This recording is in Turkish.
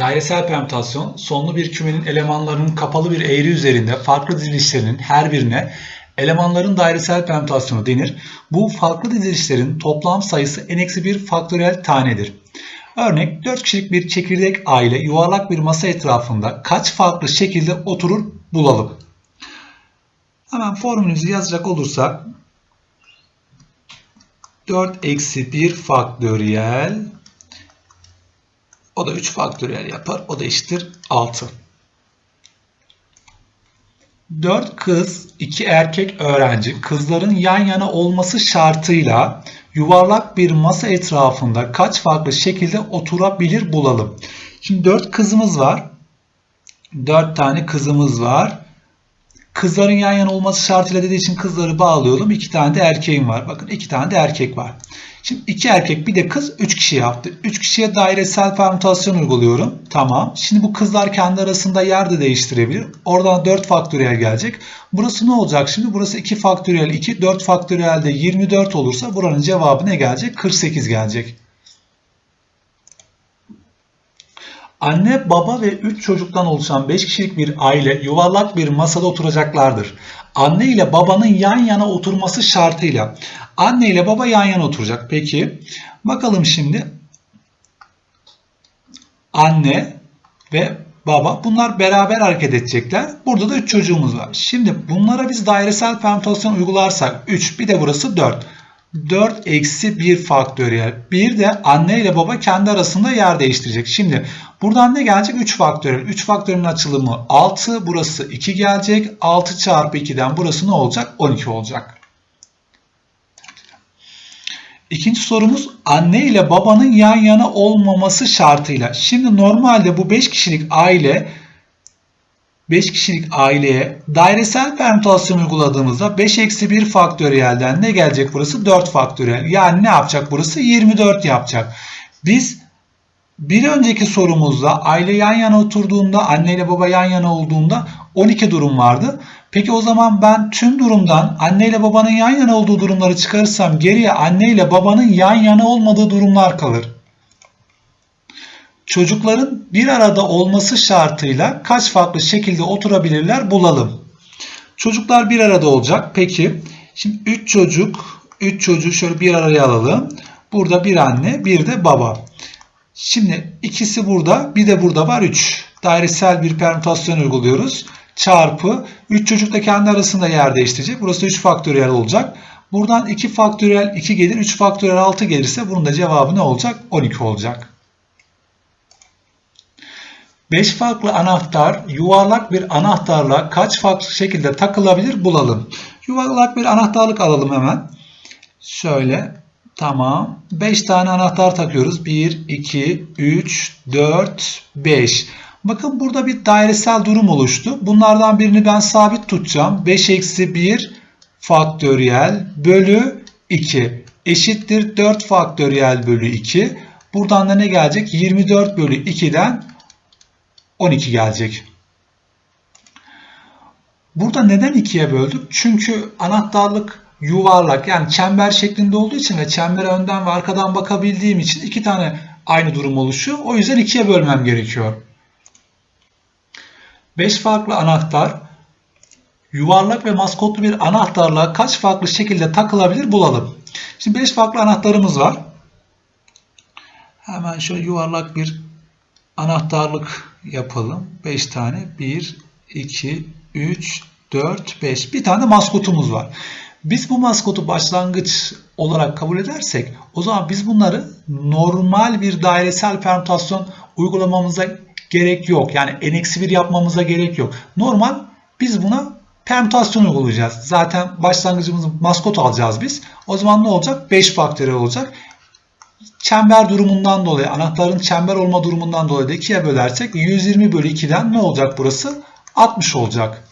Dairesel permütasyon, sonlu bir kümenin elemanlarının kapalı bir eğri üzerinde farklı dizilişlerinin her birine elemanların dairesel permütasyonu denir. Bu farklı dizilişlerin toplam sayısı n-1 faktöriyel tanedir. Örnek 4 kişilik bir çekirdek aile yuvarlak bir masa etrafında kaç farklı şekilde oturur bulalım. Hemen formülümüzü yazacak olursak 4 eksi 1 faktöriyel o da 3 faktöriyel yapar. O da eşittir 6. 4 kız, 2 erkek öğrenci kızların yan yana olması şartıyla yuvarlak bir masa etrafında kaç farklı şekilde oturabilir bulalım. Şimdi 4 kızımız var. 4 tane kızımız var. Kızların yan yana olması şartıyla dediği için kızları bağlıyorum. 2 tane de erkeğim var. Bakın 2 tane de erkek var. Şimdi 2 erkek bir de kız 3 kişi yaptı. 3 kişiye dairesel permütasyon uyguluyorum. Tamam. Şimdi bu kızlar kendi arasında yer de değiştirebilir. Oradan 4 faktöriyel gelecek. Burası ne olacak şimdi? Burası 2 faktöriyel 2. 4 faktöriyel de 24 olursa buranın cevabı ne gelecek? 48 gelecek. Anne, baba ve 3 çocuktan oluşan 5 kişilik bir aile yuvarlak bir masada oturacaklardır. Anne ile babanın yan yana oturması şartıyla. Anne ile baba yan yana oturacak. Peki bakalım şimdi. Anne ve baba bunlar beraber hareket edecekler. Burada da 3 çocuğumuz var. Şimdi bunlara biz dairesel permütasyon uygularsak 3 bir de burası 4. 4 eksi 1 faktöriyel. Bir de anne ile baba kendi arasında yer değiştirecek. Şimdi buradan ne gelecek? 3 faktöriyel. 3 faktörün açılımı 6. Burası 2 gelecek. 6 çarpı 2'den burası ne olacak? 12 olacak. İkinci sorumuz anne ile babanın yan yana olmaması şartıyla. Şimdi normalde bu 5 kişilik aile 5 kişilik aileye dairesel permütasyon uyguladığımızda 5 eksi 1 faktöriyelden ne gelecek burası? 4 faktöriyel. Yani ne yapacak burası? 24 yapacak. Biz bir önceki sorumuzda aile yan yana oturduğunda, anne ile baba yan yana olduğunda 12 durum vardı. Peki o zaman ben tüm durumdan anne ile babanın yan yana olduğu durumları çıkarırsam geriye anne ile babanın yan yana olmadığı durumlar kalır. Çocukların bir arada olması şartıyla kaç farklı şekilde oturabilirler bulalım. Çocuklar bir arada olacak. Peki şimdi 3 çocuk, 3 çocuğu şöyle bir araya alalım. Burada bir anne, bir de baba. Şimdi ikisi burada, bir de burada var 3. Dairesel bir permütasyon uyguluyoruz. Çarpı 3 çocuk da kendi arasında yer değiştirecek. Burası 3 faktöriyel olacak. Buradan 2 faktöriyel 2 gelir, 3 faktöriyel 6 gelirse bunun da cevabı ne olacak? 12 olacak. 5 farklı anahtar yuvarlak bir anahtarla kaç farklı şekilde takılabilir bulalım. Yuvarlak bir anahtarlık alalım hemen. Şöyle tamam. 5 tane anahtar takıyoruz. 1, 2, 3, 4, 5. Bakın burada bir dairesel durum oluştu. Bunlardan birini ben sabit tutacağım. 5 eksi 1 faktöriyel bölü 2 eşittir 4 faktöriyel bölü 2. Buradan da ne gelecek? 24 bölü 2'den 12 gelecek. Burada neden ikiye böldük? Çünkü anahtarlık yuvarlak yani çember şeklinde olduğu için ve çembere önden ve arkadan bakabildiğim için iki tane aynı durum oluşuyor. O yüzden ikiye bölmem gerekiyor. 5 farklı anahtar yuvarlak ve maskotlu bir anahtarla kaç farklı şekilde takılabilir bulalım. Şimdi 5 farklı anahtarımız var. Hemen şöyle yuvarlak bir anahtarlık yapalım. 5 tane. 1, 2, 3, 4, 5. Bir tane maskotumuz var. Biz bu maskotu başlangıç olarak kabul edersek o zaman biz bunları normal bir dairesel permütasyon uygulamamıza gerek yok. Yani n-1 yapmamıza gerek yok. Normal biz buna permütasyon uygulayacağız. Zaten başlangıcımızı maskot alacağız biz. O zaman ne olacak? 5 faktöriyel olacak. Çember durumundan dolayı, anahtarın çember olma durumundan dolayı da 2'ye bölersek 120 bölü 2'den ne olacak burası? 60 olacak.